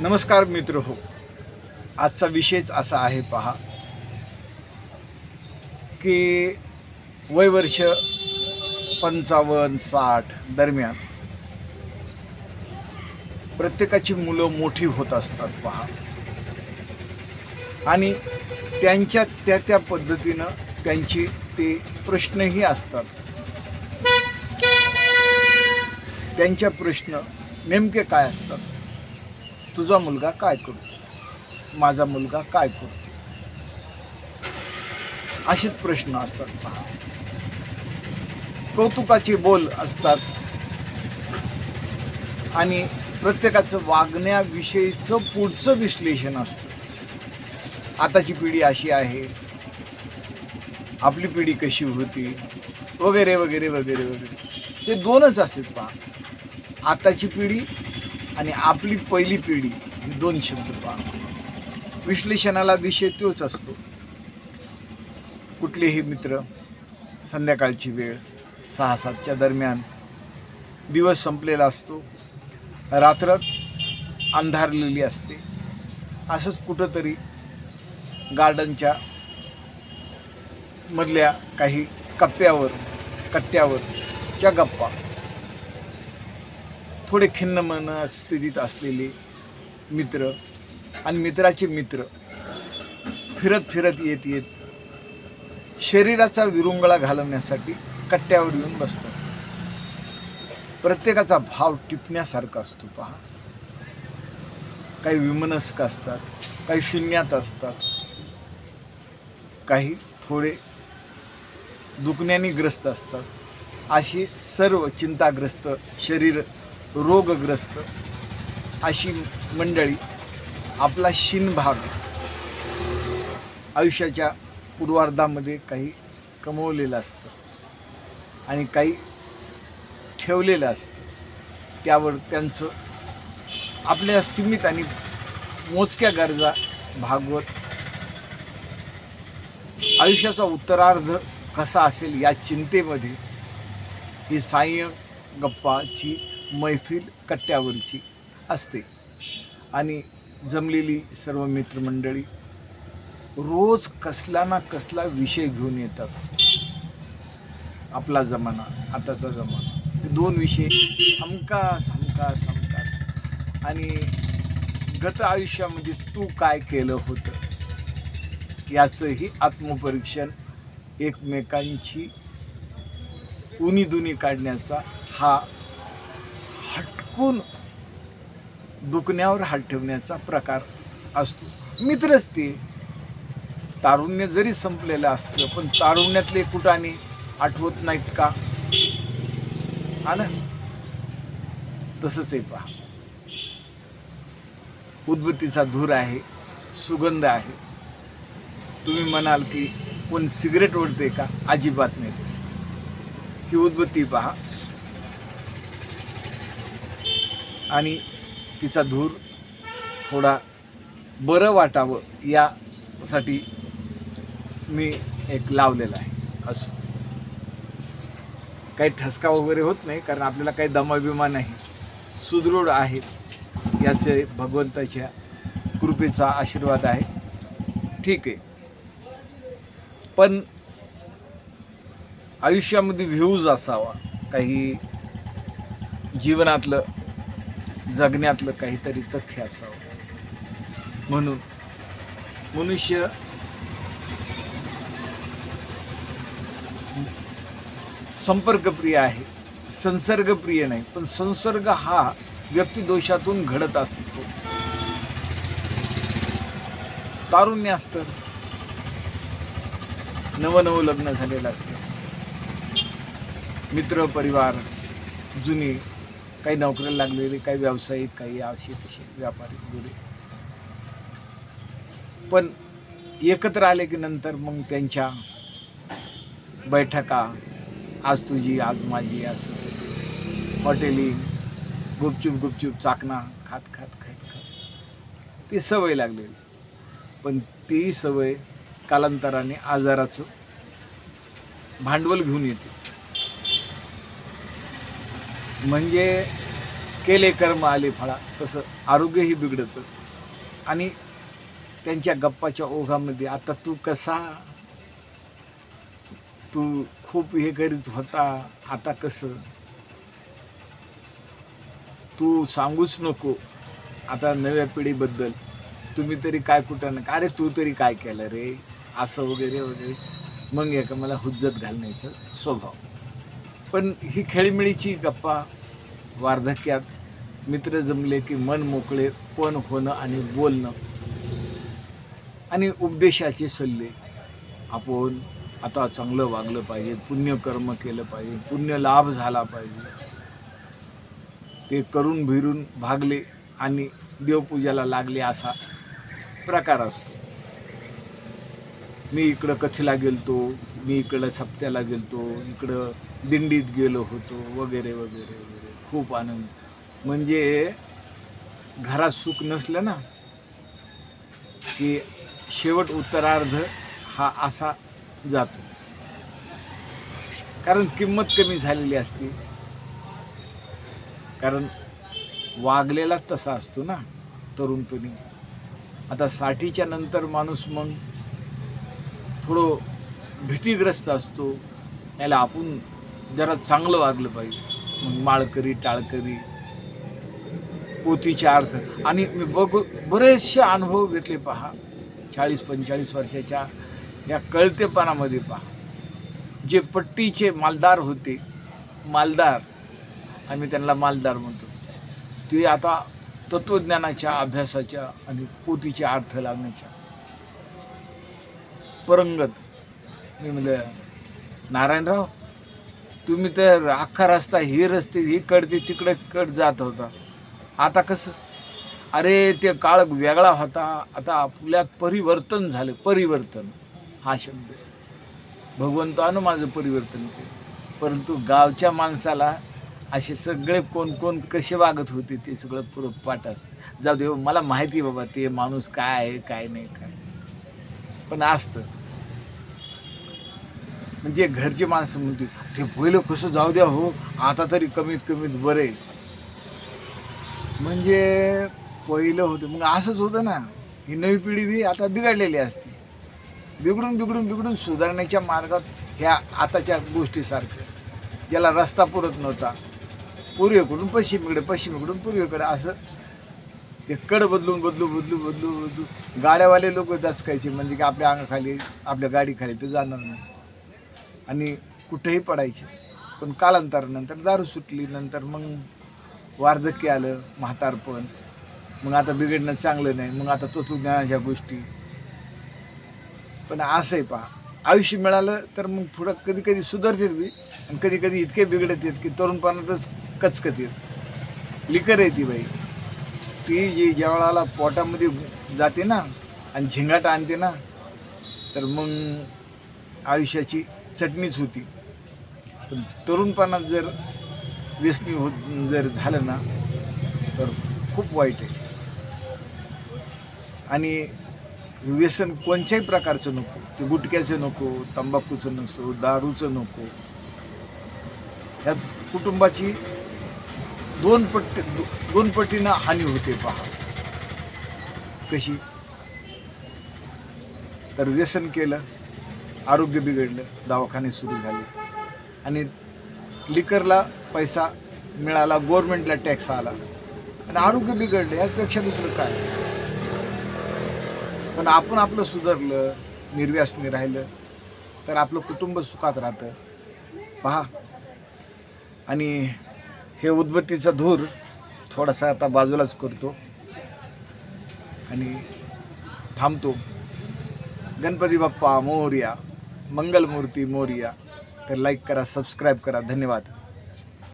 नमस्कार मित्र हो आजचा विषयच असा आहे पहा की वयवर्ष पंचावन्न साठ दरम्यान प्रत्येकाची मुलं मोठी होत असतात पहा. आणि त्यांच्या त्या त्या पद्धतीनं त्यांची ते प्रश्नही असतात. त्यांच्या प्रश्न नेमके काय असतात? तुझा मुलगा काय करतो माझा मुलगा काय करतो असेच प्रश्न असतात पहा. कौतुकाचे बोल असतात. आणि प्रत्येकाचं वागण्याविषयीचं पुढचं विश्लेषण असतं. आताची पिढी अशी आहे. आपली पिढी कशी होती? वगैरे वगैरे वगैरे वगैरे. हे दोनच असतात पहा. आताची पिढी आणि आपली पहिली पिढी हे दोन शब्द पाहा विश्लेषणाला विषय तोच असतो. कुठलेही मित्र संध्याकाळची वेळ सहा सातच्या दरम्यान दिवस संपलेला असतो. रात्र अंधारलेली असते. असंच कुठंतरी गार्डनच्या मधल्या काही कप्प्यावर कट्ट्यावर च्या गप्पा. थोडे खिन्न मन स्थितीत असलेले मित्र आणि मित्राचे मित्र फिरत फिरत येत येत शरीराचा विरुंगळा घालवण्यासाठी कट्ट्यावर येऊन बसतात. प्रत्येकाचा भाव टिपण्यासारखा असतो पहा. काही विमनस्क असतात काही शून्यात असतात. काही थोडे दुखण्याने ग्रस्त असतात. अशी सर्व चिंताग्रस्त शरीर रोगग्रस्त अशी मंडळी आपला शिनभाग आयुष्याच्या पूर्वार्धामध्ये काही कमवलेलं असतं आणि काही ठेवलेलं असतं. त्यावर त्यांचं आपल्या सीमित आणि मोजक्या गरजा भागवत आयुष्याचा उत्तरार्ध कसा असेल या चिंतेमध्ये ही साय गप्पाची मैफिल कट्ट्यावरची असते. आणि जमलेली सर्व मित्रमंडळी रोज कसला ना कसला विषय घेऊन येतात. आपला जमाना आताचा जमाना. हे दोन विषय हमकास हमकास हमकास आणि गत आयुष्यामध्ये तू काय केलं होतं? याचंही आत्मपरीक्षण एकमेकांची उनी दुनी काढण्याचा हा चुकून दुखण्यावर हात ठेवण्याचा प्रकार असतो. मित्रच ते तारुण्य जरी संपलेलं असतं पण तारुण्यातले कुटाने आठवत नाहीत का? हा तसंच आहे पहा. उद्बत्तीचा धूर आहे सुगंध आहे. तुम्ही म्हणाल की कोण सिगरेट ओढते का? अजिबात नाही तसं. ही उद्बत्ती पहा. आणि तिचा धूर थोडा बरं वाटावं यासाठी मी एक लावलेला आहे. असं. काही ठसका वगैरे होत नाही कारण आपल्याला काही दमाबिमा नाही. सुदृढ आहेत याचे भगवंताच्या कृपेचा आशीर्वाद आहे. ठीक आहे. पण आयुष्यामध्ये व्ह्यूज असावा. काही जीवनातलं जगण्यातलं काहीतरी तथ्य असावं. म्हणून मनुष्य संपर्कप्रिय आहे संसर्गप्रिय नाही पण संसर्ग हा व्यक्तिदोषातून घडत असतो. तारुण्य असतं. नवनवं लग्न झालेलं असतं. मित्र परिवार जुनी काही नोकरीला लागलेली काही व्यावसायिक काही असे तसे व्यापारी वगैरे. पण एकत्र आले की नंतर मग त्यांच्या बैठका आज तुझी आज माझी असं तसं. हॉटेलिंग गुपचूप गुपचूप चाकणा खात खात खात खात. ती सवय लागलेली. पण ती सवय कालांतराने आजाराचं भांडवल घेऊन येते. म्हणजे केले कर्म आले फळा तसं आरोग्यही बिघडतं. आणि त्यांच्या गप्पाच्या ओघामध्ये आता तू कसा? तू खूप हे करीत होता आता कसं? तू सांगूच नको आता नव्या पिढीबद्दल. तुम्ही तरी काय कुठं नका अरे तू तरी काय केलं रे? असं वगैरे वगैरे. मग एका मला हुज्जत घालण्याचा स्वभाव. पण ही खेळीमेळीची गप्पा वार्धक्यात मित्र जमले की मन मोकळे पण होणं आणि बोलणं. आणि उपदेशाचे सल्ले. आपण आता चांगलं वागलं पाहिजे पुण्यकर्म केलं पाहिजे पुण्य लाभ झाला पाहिजे. ते करून भिरून भागले आणि देवपूजाला लागले असा प्रकार असतो. मी इकडं कथेला गेलतो मी इकडं सप्त्याला गेलतो इकडं दिंडीत गेलो होतो वगैरे वगैरे वगैरे. खूप आनंद. म्हणजे घरात सुख नसलं ना की शेवट उत्तरार्ध हा असा जातो. कारण किंमत कमी झालेली असते. कारण वागलेला तसा असतो ना तरुणपणी. आता साठीच्या नंतर माणूस मग थोडं भीतीग्रस्त असतो. याला आपण जरा चांगलं वागलं पाहिजे. मग माळकरी टाळकरी पोतीचे अर्थ. आणि मी बघू बरेचसे अनुभव घेतले पहा. चाळीस पंचेचाळीस वर्षाच्या या कळतेपणामध्ये पहा. जे पट्टीचे मालदार होते मालदार आम्ही त्यांना मालदार म्हणतो. ते आता तत्त्वज्ञानाच्या अभ्यासाच्या आणि पोतीचे अर्थ लावण्याच्या. परंगत मी म्हणलं नारायणराव तुम्ही तर अख्खा रस्ता ही रस्ते ही कडते तिकडे कड जात होता. आता कसं? अरे ते काळ वेगळा होता. आता आपल्यात परिवर्तन झालं. परिवर्तन हा शब्द भगवंतानं माझं परिवर्तन केलं. परंतु गावच्या माणसाला असे सगळे कोण कोण कसे वागत होते ते सगळं पुरं पाठ असतं. जाऊ दे हो, मला माहिती बाबा ते माणूस काय आहे काय नाही काय पण असतं. म्हणजे घरचे माणसं म्हणते ते पहिलं कसं जाऊ द्या हो आता तरी कमीत कमीत बरं आहे. म्हणजे पहिलं होतं मग असंच होतं ना. ही नवी पिढी बी आता बिघडलेली असते. बिघडून बिघडून बिघडून सुधारण्याच्या मार्गात ह्या आताच्या गोष्टीसारखं. ज्याला रस्ता पुरत नव्हता. पूर्वेकडून पश्चिमेकडे पश्चिमेकडून पूर्वेकडे असं. ते कड बदलून बदलू बदलू बदलू बदलू. गाड्यावाले लोक दचकायचे म्हणजे की आपल्या अंगाखाली आपल्या गाडीखाली ते जाणार नाही. आणि कुठेही पडायचे. पण कालांतरानंतर दारू सुटली नंतर मग वार्धक्य आलं म्हातारपण. मग आता बिघडणं चांगलं नाही मग आता तत्वज्ञानाच्या गोष्टी. पण असं आहे पहा आयुष्य मिळालं तर मग पुढं कधी कधी सुधारतात बी. आणि कधी कधी इतके बिघडत येत की तरुणपणातच कचकत येत लिकर ती बाई. ती जी ज्यावेळाला पोटामध्ये जाते ना आणि झिंगाट आणते ना तर मग आयुष्याची चटणीच होती. पण तरुणपणात जर व्यसनी होत जर झालं ना तर खूप वाईट आहे. आणि व्यसन कोणत्याही प्रकारचं नको. ते गुटख्याचं नको तंबाखूचं नसो दारूचं नको. यात कुटुंबाची दोन पट्टी दो- दोन पटीनं हानी होते पहा. कशी? तर व्यसन केलं. आरोग्य बिघडलं दवाखाने सुरू झाले. आणि लिकरला पैसा मिळाला गोरमेंटला टॅक्स आला. आणि आरोग्य बिघडलं यापेक्षा दुसरं काय? पण आपण आपलं सुधारलं निर्व्यासनी राहिलं तर आपलं कुटुंब सुखात राहतं. पहा. आणि हे उदबत्तीचा धूर थोडासा आता बाजूलाच करतो. आणि थांबतो. गणपती बाप्पा मोर्या. मंगलमूर्ती मोरिया. तर लाईक करा सबस्क्राईब करा. धन्यवाद.